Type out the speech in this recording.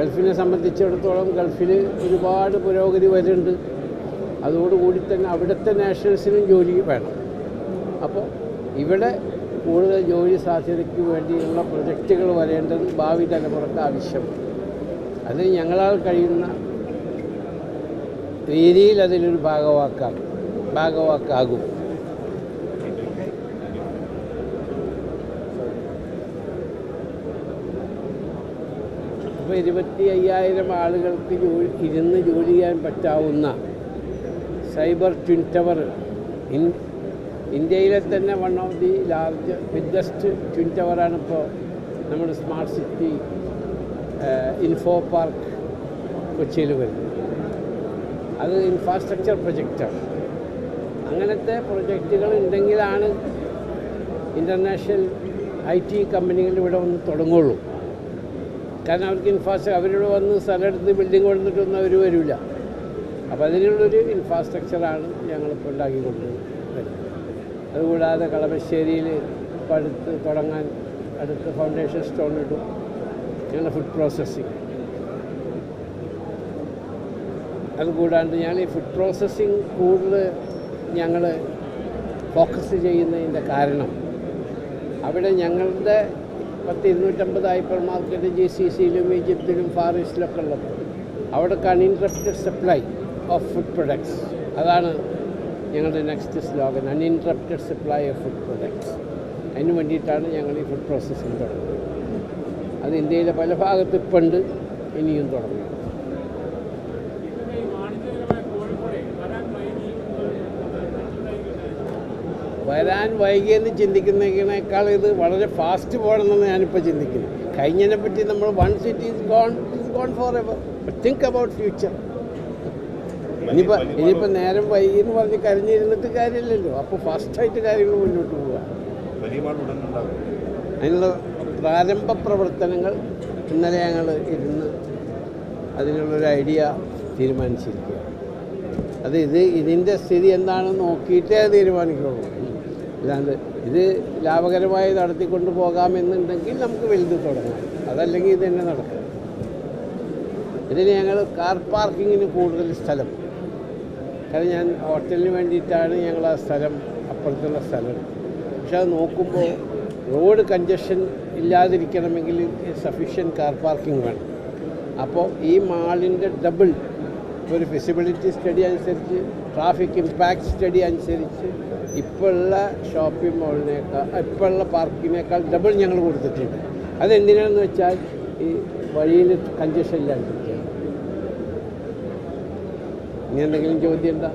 ഗൾഫിനെ സംബന്ധിച്ചിടത്തോളം ഗൾഫിൽ ഒരുപാട് പുരോഗതി വരുന്നുണ്ട്. അതോടുകൂടി തന്നെ അവിടുത്തെ നാഷണൽസിനും ജോലി വേണം. അപ്പോൾ ഇവിടെ കൂടുതൽ ജോലി സാധ്യതയ്ക്ക് വേണ്ടിയുള്ള പ്രൊജക്റ്റുകൾ വരേണ്ടത് ഭാവി തലമുറയ്ക്ക് ആവശ്യമാണ്. അത് ഞങ്ങളാൽ കഴിയുന്ന രീതിയിൽ അതിലൊരു ഭാഗവാക്കാം ഭാഗവാക്കാകും. അപ്പോൾ ഇരുപത്തി അയ്യായിരം ആളുകൾക്ക് ജോലി ഇരുന്ന് ജോലി ചെയ്യാൻ പറ്റാവുന്ന സൈബർ ട്വിൻ ടവർ ഇൻ ഇന്ത്യയിലെ തന്നെ one of the large biggest twin ടവറാണ് ഇപ്പോൾ നമ്മുടെ സ്മാർട്ട് സിറ്റി ഇൻഫോ പാർക്ക് കൊച്ചിയിൽ വരുന്നത്. അത് ഇൻഫ്രാസ്ട്രക്ചർ പ്രൊജക്റ്റാണ് അങ്ങനത്തെ പ്രൊജക്റ്റുകൾ ഉണ്ടെങ്കിലാണ് ഇന്റർനാഷണൽ ഐ ടി കമ്പനികൾ ഇവിടെ വന്ന് തുടങ്ങുള്ളൂ. കാരണം അവർക്ക് ഇൻഫ്രാസ്ട്രക്ചർ അവരിവിടെ വന്ന് സ്ഥലമെടുത്ത് ബിൽഡിംഗ് കൊടുത്തിട്ടൊന്നും അവർ വരില്ല അപ്പോൾ അതിനുള്ളൊരു ഇൻഫ്രാസ്ട്രക്ചറാണ് ഞങ്ങളിപ്പോൾ ഉണ്ടാക്കിക്കൊണ്ടിരുന്നത്. അതുകൂടാതെ കളമശ്ശേരിയിൽ ഇപ്പോൾ അടുത്ത് തുടങ്ങാൻ അടുത്ത് ഫൗണ്ടേഷൻ സ്റ്റോൺ ഇട്ടു ഞങ്ങളുടെ ഫുഡ് പ്രോസസ്സിങ് അതുകൂടാണ്ട് ഞാൻ ഈ ഫുഡ് പ്രോസസ്സിങ് കൂടുതൽ ഞങ്ങൾ ഫോക്കസ് ചെയ്യുന്നതിന്റെ കാരണം അവിടെ ഞങ്ങളുടെ പത്ത് ഇരുന്നൂറ്റമ്പത് ഹൈപ്പർ മാർക്കറ്റ് ജി സി സിയിലും ഈജിപ്തിലും ഫാർ ഈസ്റ്റിലൊക്കെ ഉള്ളത്. അവിടെ uninterrupted supply of food products. അതാണ് ഞങ്ങളുടെ next slogan uninterrupted supply of food products. അതിന് വേണ്ടിയിട്ടാണ് ഞങ്ങൾ ഈ ഫുഡ് പ്രോസസ്സിങ് തുടങ്ങുന്നത്. അത് ഇന്ത്യയിലെ പല ഭാഗത്തും ഇപ്പം ഉണ്ട് ഇനിയും തുടങ്ങും. വരാൻ വൈകിയെന്ന് ചിന്തിക്കുന്നതിനേക്കാൾ ഇത് വളരെ ഫാസ്റ്റ് പോകണമെന്നാണ് ഞാനിപ്പോൾ ചിന്തിക്കുന്നത് കഴിഞ്ഞതിനെ പറ്റി നമ്മൾ one city is gone is gone forever think about future ഇനിയിപ്പോൾ ഇനിയിപ്പോൾ നേരം വൈകി എന്ന് പറഞ്ഞ് കരഞ്ഞിരുന്നിട്ട് കാര്യമില്ലല്ലോ. അപ്പോൾ ഫാസ്റ്റായിട്ട് കാര്യങ്ങൾ മുന്നോട്ട് പോവുക. അതിനുള്ള പ്രാരംഭ പ്രവർത്തനങ്ങൾ ഇന്നലെ ഞങ്ങൾ ഇരുന്ന് അതിനുള്ളൊരു ഐഡിയ തീരുമാനിച്ചിരിക്കുക അത് ഇത് ഇതിന്റെ സ്ഥിതി എന്താണെന്ന് നോക്കിയിട്ടേ തീരുമാനിക്കുള്ളൂ. അല്ലാണ്ട് ഇത് ലാഭകരമായി നടത്തിക്കൊണ്ട് പോകാമെന്നുണ്ടെങ്കിൽ നമുക്ക് വലുത് തുടങ്ങാം. അതല്ലെങ്കിൽ ഇത് തന്നെ നടക്കും. ഇതിന് ഞങ്ങൾ കാർ പാർക്കിങ്ങിന് കൂടുതൽ സ്ഥലം. കാരണം ഞാൻ ഹോട്ടലിന് വേണ്ടിയിട്ടാണ് ഞങ്ങൾ ആ സ്ഥലം അപ്പുറത്തുള്ള സ്ഥലം പക്ഷെ അത് നോക്കുമ്പോൾ റോഡ് കഞ്ചഷൻ ഇല്ലാതിരിക്കണമെങ്കിൽ സഫീഷ്യൻ കാർ പാർക്കിംഗ് വേണം. അപ്പോൾ ഈ മാളിന്റെ ഡബിൾ ഒരു ഫിസിബിലിറ്റി സ്റ്റഡി അനുസരിച്ച് ട്രാഫിക് ഇമ്പാക്ട് സ്റ്റഡി അനുസരിച്ച് ഇപ്പോഴുള്ള ഷോപ്പിംഗ് മോളിനേക്കാൾ ഇപ്പോഴുള്ള പാർക്കിനേക്കാൾ ഡബിൾ ഞങ്ങൾ കൊടുത്തിട്ടുണ്ട്. അതെന്തിനാണെന്ന് വെച്ചാൽ ഈ വഴിയിൽ കഞ്ചഷൻ ഇല്ലാണ്ടിരിക്കുക ഇനി എന്തെങ്കിലും ചോദ്യം എന്താ